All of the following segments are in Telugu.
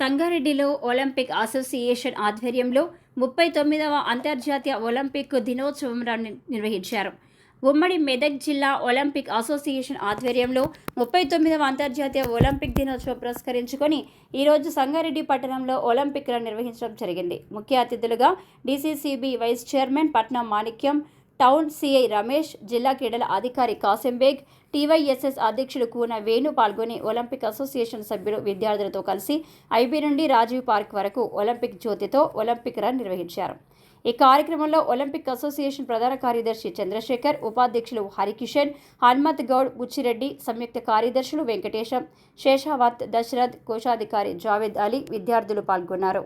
సంగారెడ్డిలో ఒలింపిక్ అసోసియేషన్ ఆధ్వర్యంలో ముప్పై తొమ్మిదవ అంతర్జాతీయ ఒలింపిక్ దినోత్సవం నిర్వహించారు. ఉమ్మడి మెదక్ జిల్లా ఒలింపిక్ అసోసియేషన్ ఆధ్వర్యంలో ముప్పై తొమ్మిదవ అంతర్జాతీయ ఒలింపిక్ దినోత్సవం పురస్కరించుకొని ఈరోజు సంగారెడ్డి పట్టణంలో ఒలింపిక్ రన్ నిర్వహించడం జరిగింది. ముఖ్య అతిథులుగా డీసీసీబీ వైస్ చైర్మన్ పట్నం మాణిక్యం టౌన్ సిఐ రమేష్ జిల్లా క్రీడల అధికారి కాసింబేగ్ టీవైఎస్ఎస్ అధ్యక్షుడు కూన వేణు పాల్గొని ఒలింపిక్ అసోసియేషన్ సభ్యులు విద్యార్థులతో కలిసి ఐబీ నుండి రాజీవ్ పార్క్ వరకు ఒలింపిక్ జ్యోతితో ఒలింపిక్ రన్ నిర్వహించారు. ఈ కార్యక్రమంలో ఒలింపిక్ అసోసియేషన్ ప్రధాన కార్యదర్శి చంద్రశేఖర్ ఉపాధ్యక్షులు హరికిషన్ హనుమత్ గౌడ్ బుచ్చిరెడ్డి సంయుక్త కార్యదర్శులు వెంకటేశం శేషావత్ దశరథ్ కోశాధికారి జావేద్ అలీ విద్యార్థులు పాల్గొన్నారు.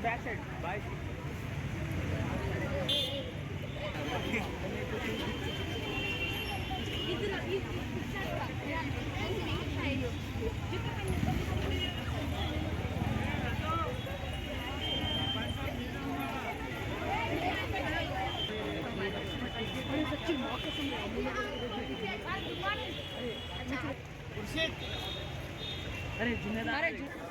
బ్యాక్ సైడ్ బాయ్ अरे जिम्मेदार अरे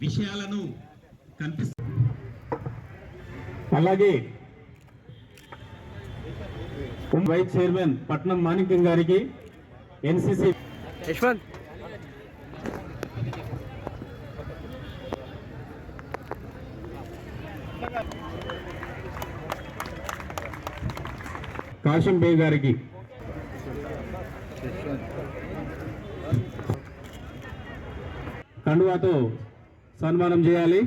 విషయాలను కనిపిస్తు అలాగే వైస్ చైర్మన్ పట్నం మాణిక్యం గారికి ఎన్సిసి యశ్వంత్. కాశం బే గారికి. కండువాతో సన్మానం చేయాలి.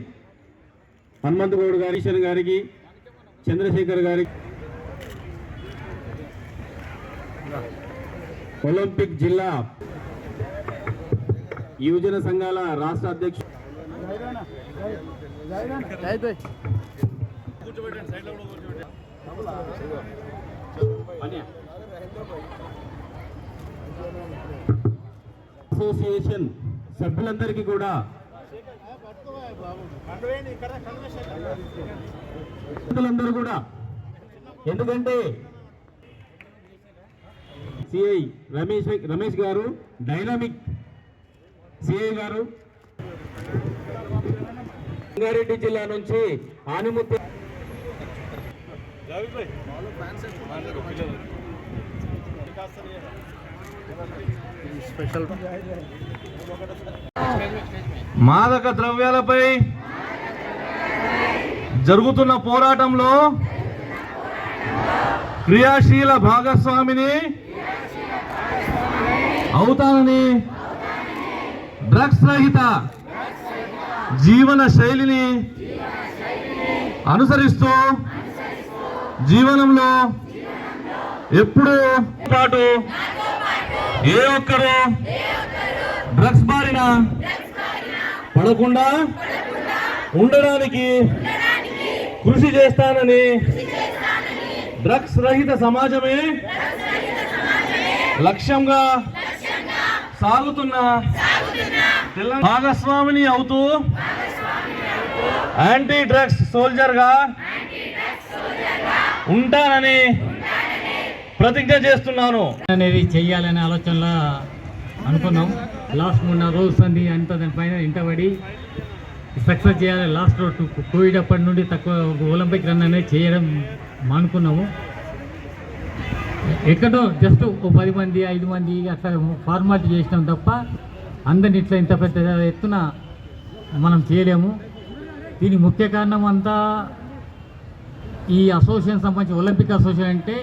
హనుమంత్ గౌడ్ గారి కిషన్ గారికి చంద్రశేఖర్ గారికి. ఒలింపిక్ జిల్లా యువజన సంఘాల రాష్ట్ర అధ్యక్షుడు అసోసియేషన్ సభ్యులందరికీ కూడా అందరూ కూడా. ఎందుకంటే సిఐ రమేష్ రమేష్ గారు డైనామిక్ సిఐ గారు. రంగారెడ్డి జిల్లా నుంచి ఆనిముత్య స్పెషల్. మాదక ద్రవ్యాలపై జరుగుతున్న పోరాటంలో క్రియాశీల భాగస్వామిని అవుతానని డ్రగ్స్ రహిత జీవన శైలిని అనుసరిస్తూ జీవనంలో ఎప్పుడూ పాటు ఏ ఒక్కరు? డ్రగ్స్ బారిన? పడకుండా ఉండడానికి కృషి చేస్తానని డ్రగ్స్ రహిత సమాజమే లక్ష్యంగా సాగుతున్న భాగస్వామిని అవుతూ యాంటీ డ్రగ్స్ సోల్జర్గా ఉంటానని ప్రతిజ్ఞ చేస్తున్నాను. అనేది చెయ్యాలనే ఆలోచనలో అనుకున్నాం. లాస్ట్ మూడు నాలుగు రోజులు సంది అంత దానిపైన ఇంటబడి సక్సెస్ చేయాలి. లాస్ట్ కోవిడ్ అప్పటి నుండి తక్కువ ఒలింపిక్ రన్ అనేది చేయడం మానుకున్నాము. ఎక్కడో జస్ట్ ఓ పది మంది ఐదు మంది అట్లా ఫార్మాలిటీ చేసినాం తప్ప అందరిని ఇట్లా ఇంత పెద్ద ఎత్తున మనం చేయలేము. దీనికి ముఖ్య కారణం అంతా ఈ అసోసియేషన్ సంబంధించి ఒలింపిక్ అసోసియేషన్ అంటే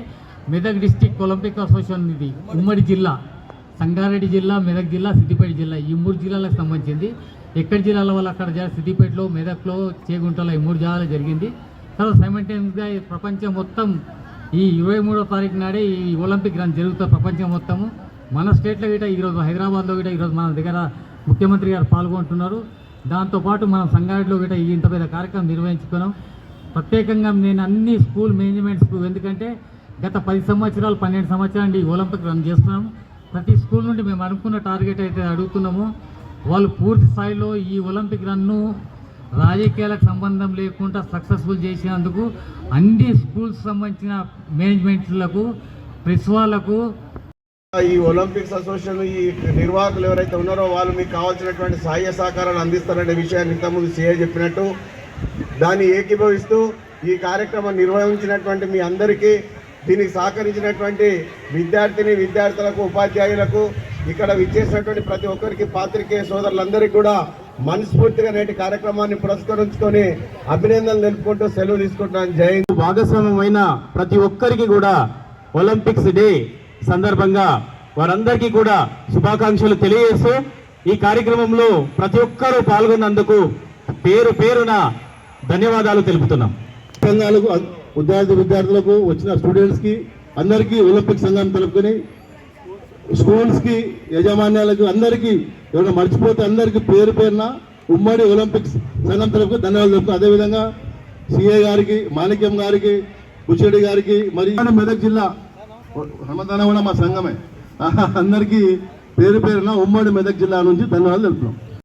మెదక్ డిస్టిక్ ఒలింపిక్ అసోసియేషన్ ఇది ఉమ్మడి జిల్లా సంగారెడ్డి జిల్లా మెదక్ జిల్లా సిద్దిపేట జిల్లా. ఈ మూడు జిల్లాలకు సంబంధించింది. ఎక్కడి జిల్లాల వల్ల అక్కడ సిద్దిపేటలో మెదక్లో చేగుంటలో ఈ మూడు జిల్లాలో జరిగింది. తర్వాత సైమల్టేనియస్గా ప్రపంచం మొత్తం ఈ ఇరవై మూడో తారీఖు నాడే ఈ ఒలింపిక్ రన్ జరుగుతుంది ప్రపంచం మొత్తము. మన స్టేట్లో గిట ఈరోజు హైదరాబాద్లో గిట ఈరోజు మన దగ్గర ముఖ్యమంత్రి గారు పాల్గొంటున్నారు. దాంతోపాటు మనం సంగారెడ్డిలో గిట ఈ ఇంత పెద్ద కార్యక్రమం నిర్వహించుకున్నాం. ప్రత్యేకంగా నేను అన్ని స్కూల్ మేనేజ్మెంట్స్ ఎందుకంటే గత పది సంవత్సరాలు పన్నెండు సంవత్సరాలు ఈ ఒలింపిక్ రన్ చేస్తున్నాము. ప్రతి స్కూల్ నుండి మేము అనుకున్న టార్గెట్ అయితే అడుగుతున్నామో. వాళ్ళు పూర్తి స్థాయిలో ఈ ఒలింపిక్ రన్ను రాజకీయాలకు సంబంధం లేకుండా సక్సెస్ఫుల్ చేసినందుకు అన్ని స్కూల్స్ సంబంధించిన మేనేజ్మెంట్లకు ప్రెస్ వాళ్ళకు ఈ ఒలింపిక్స్ అసోసియేషన్ ఈ నిర్వాహకులు ఎవరైతే ఉన్నారో వాళ్ళు మీకు కావాల్సినటువంటి సహాయ సహకారాలు అందిస్తారనే విషయాన్ని ఇంతకుముందు సీఏ చెప్పినట్టు దాన్ని ఏకీభవిస్తూ ఈ కార్యక్రమం నిర్వహించినటువంటి మీ అందరికీ దీనికి సహకరించినటువంటి విద్యార్థిని విద్యార్థులకు ఉపాధ్యాయులకు ఇక్కడ విచ్చేసినటువంటి ప్రతి ఒక్కరికి పాత్రికేయ సోదరులందరికీ కూడా మనస్ఫూర్తిగా నేటి కార్యక్రమాన్ని పురస్కరించుకొని అభినందనలు తెలుపుకుంటూ సెలవు తీసుకుంటున్నాను. జై. భాగస్వామ్యమైన ప్రతి ఒక్కరికి కూడా ఒలింపిక్స్ డే సందర్భంగా వారందరికీ కూడా శుభాకాంక్షలు తెలియజేస్తూ ఈ కార్యక్రమంలో ప్రతి ఒక్కరూ పాల్గొన్నందుకు పేరు పేరున ధన్యవాదాలు తెలుపుతున్నాం. విద్యార్థి విద్యార్థులకు వచ్చిన స్టూడెంట్స్కి అందరికీ ఒలింపిక్ సంఘం తెలుపుకొని స్కూల్స్కి యజమాన్యాలకు అందరికీ ఎవరైనా మర్చిపోతే అందరికీ పేరు పేరున ఉమ్మడి ఒలింపిక్స్ సంఘం తరఫున ధన్యవాదాలు తెలుపుతాను అదేవిధంగా సిఏ గారికి మాణిక్యం గారికి బుచ్చెడ్డి గారికి మరి మెదక్ జిల్లా హనుమంతాన కూడా మా సంఘమే. అందరికీ పేరు పేరున ఉమ్మడి మెదక్ జిల్లా నుంచి ధన్యవాదాలు తెలుపుతున్నాం.